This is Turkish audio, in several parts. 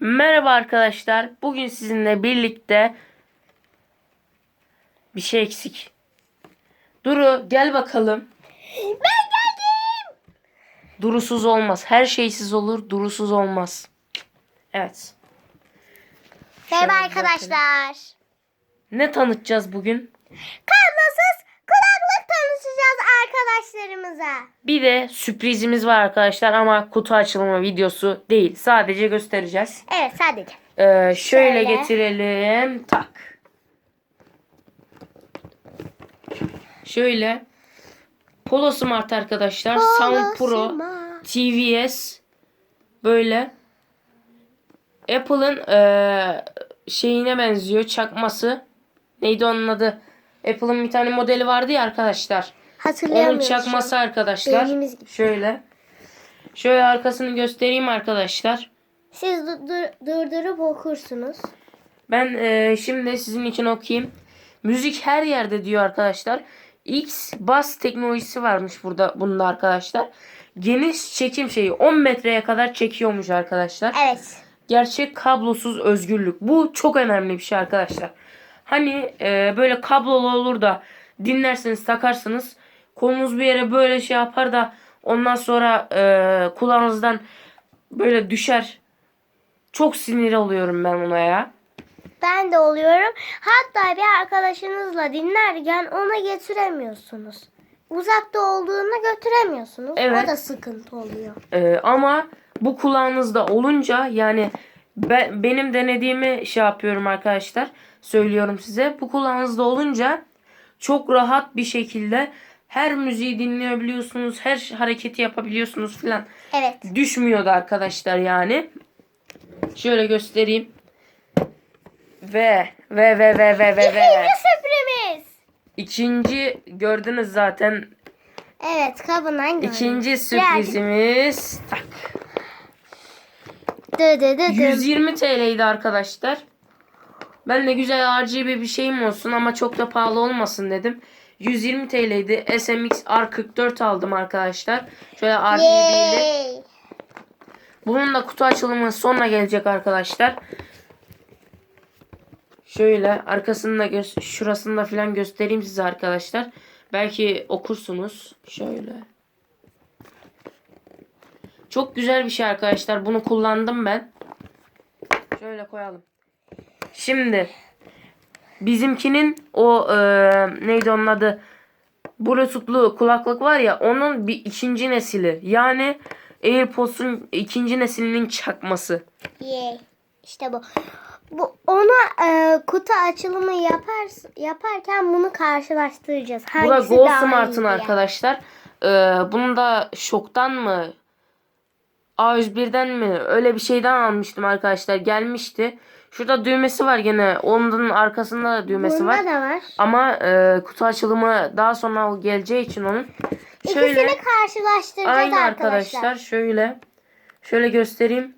Merhaba arkadaşlar. Bugün sizinle birlikte bir şey eksik. Duru gel bakalım. Ben geldim. Durusuz olmaz. Her şeysiz olur, durusuz olmaz. Evet. Merhaba Şöyle arkadaşlar. Ne tanıtacağız bugün? Kablosuz Bir de sürprizimiz var arkadaşlar ama kutu açılımı videosu değil. Sadece göstereceğiz. Evet sadece. Ee, şöyle, Şöyle. getirelim. Tak. Şöyle. Polo Smart arkadaşlar. Sound Pro. Smart. TVS. Böyle. Apple'ın eee, şeyine benziyor. Çakması. Neydi onun adı? Apple'ın bir tane modeli vardı ya arkadaşlar. Onun Hatırlayamıyorum. çakması arkadaşlar. Beynimiz gitti. Şöyle. Şöyle arkasını göstereyim arkadaşlar. Siz du- du- durdurup okursunuz. Ben eee, şimdi sizin için okuyayım. Müzik her yerde diyor arkadaşlar. X bas teknolojisi varmış burada bunda arkadaşlar. Geniş çekim şeyi 10 metreye kadar çekiyormuş arkadaşlar. Evet. Gerçek kablosuz özgürlük. Bu çok önemli bir şey arkadaşlar. Hani eee, böyle kablolu olur da dinlersiniz takarsınız. Kolunuz bir yere böyle şey yapar da ondan sonra eee kulağınızdan böyle düşer. Çok sinir oluyorum ben ona ya. Ben de oluyorum. Hatta bir arkadaşınızla dinlerken ona getiremiyorsunuz. Uzakta olduğunda götüremiyorsunuz. Evet. O da sıkıntı oluyor. Ee, ama bu kulağınızda olunca yani ben, benim denediğimi şey yapıyorum arkadaşlar. Söylüyorum size. Bu kulağınızda olunca çok rahat bir şekilde her müziği dinleyebiliyorsunuz. Her hareketi yapabiliyorsunuz filan. Evet. Düşmüyordu arkadaşlar yani. Şöyle göstereyim. Ve ve ve ve ve ve ve. İkinci sürpriz. İkinci gördünüz zaten. Evet kabından gördüm. İkinci sürprizimiz. Tak. Dı dı dı dı. 120 TL'ydi arkadaşlar. Ben de güzel RGB bir şeyim olsun ama çok da pahalı olmasın dedim. 120 TL'ydi. SMX R44 aldım arkadaşlar. Şöyle RGB'li. Yay. Bunun da kutu açılımı sonra gelecek arkadaşlar. Şöyle arkasını da gö- şurasını da falan göstereyim size arkadaşlar. Belki okursunuz. Şöyle. Çok güzel bir şey arkadaşlar. Bunu kullandım ben. Şöyle koyalım. Şimdi bizimkinin o e, neydi onun adı? Bluetooth'lu kulaklık var ya onun bir ikinci nesili. Yani AirPods'un ikinci neslinin çakması. Yay. İşte bu. Bu ona e, kutu açılımı yapar yaparken bunu karşılaştıracağız. Bu da Hangisi Go Smart'ın arkadaşlar. Ee, bunu da şoktan mı A101'den mi öyle bir şeyden almıştım arkadaşlar. Gelmişti. Şurada düğmesi var gene. Onun arkasında da düğmesi Bunda var. da var. Ama e, kutu açılımı daha sonra o geleceği için onun. Şöyle İkisini karşılaştıracağız aynı arkadaşlar. arkadaşlar. Şöyle şöyle göstereyim.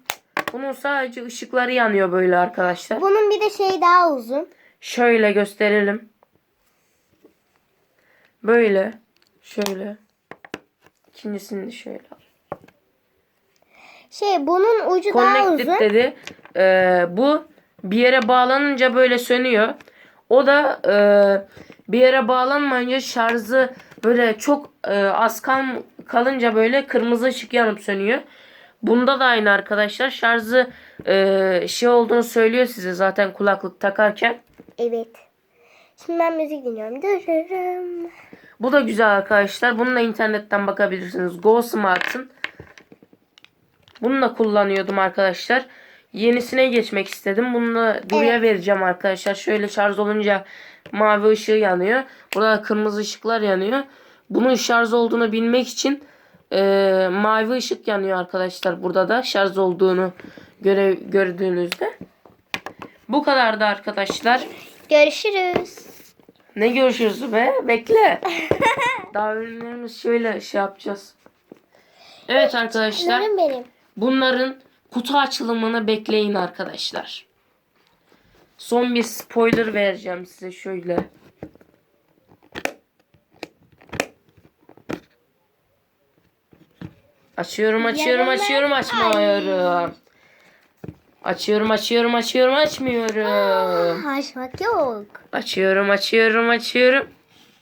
Bunun sadece ışıkları yanıyor böyle arkadaşlar. Bunun bir de şey daha uzun. Şöyle gösterelim. Böyle. Şöyle. İkincisini de şöyle. Şey bunun ucu daha Connected uzun. dedi. Ee, bu bir yere bağlanınca böyle sönüyor. O da e, bir yere bağlanmayınca şarjı böyle çok e, az kal kalınca böyle kırmızı ışık yanıp sönüyor. Bunda da aynı arkadaşlar. Şarjı e, şey olduğunu söylüyor size zaten kulaklık takarken. Evet. Şimdi ben müzik dinliyorum. Dırırım. Bu da güzel arkadaşlar. Bunu da internetten bakabilirsiniz. Go Smart'ın. Bunu da kullanıyordum arkadaşlar. Yenisine geçmek istedim. Bunu da buraya Evet. vereceğim arkadaşlar. Şöyle şarj olunca mavi ışığı yanıyor. Burada da kırmızı ışıklar yanıyor. Bunun şarj olduğunu bilmek için e, mavi ışık yanıyor arkadaşlar. Burada da şarj olduğunu göre, gördüğünüzde. Bu kadardı arkadaşlar. Görüşürüz. Ne görüşürüz be? Bekle. Daha ürünlerimiz şöyle şey yapacağız. Evet arkadaşlar. Canlarım benim. Bunların kutu açılımını bekleyin arkadaşlar. Son bir spoiler vereceğim size şöyle. Açıyorum açıyorum açıyorum açmıyorum. Açıyorum açıyorum açıyorum açmıyorum. Açmak yok. Açıyorum açıyorum açıyorum.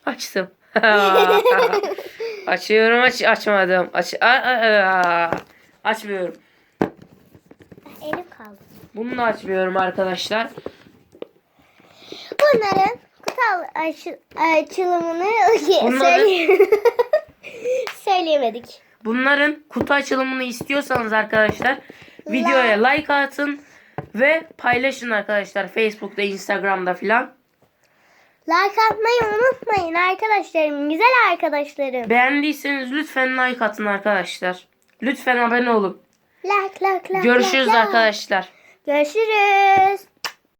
Açtım. açıyorum aç açmadım. Aç a- a- a- açmıyorum. Elim kaldı. Bunu da açmıyorum arkadaşlar. Bunların kutu açı- açılımını Bunların- söyle- söyleyemedik. Bunların kutu açılımını istiyorsanız arkadaşlar videoya like atın ve paylaşın arkadaşlar Facebook'ta, Instagram'da filan. Like atmayı unutmayın arkadaşlarım. Güzel arkadaşlarım. Beğendiyseniz lütfen like atın arkadaşlar. Lütfen abone olun. Like like like. Görüşürüz like, like. arkadaşlar. Görüşürüz.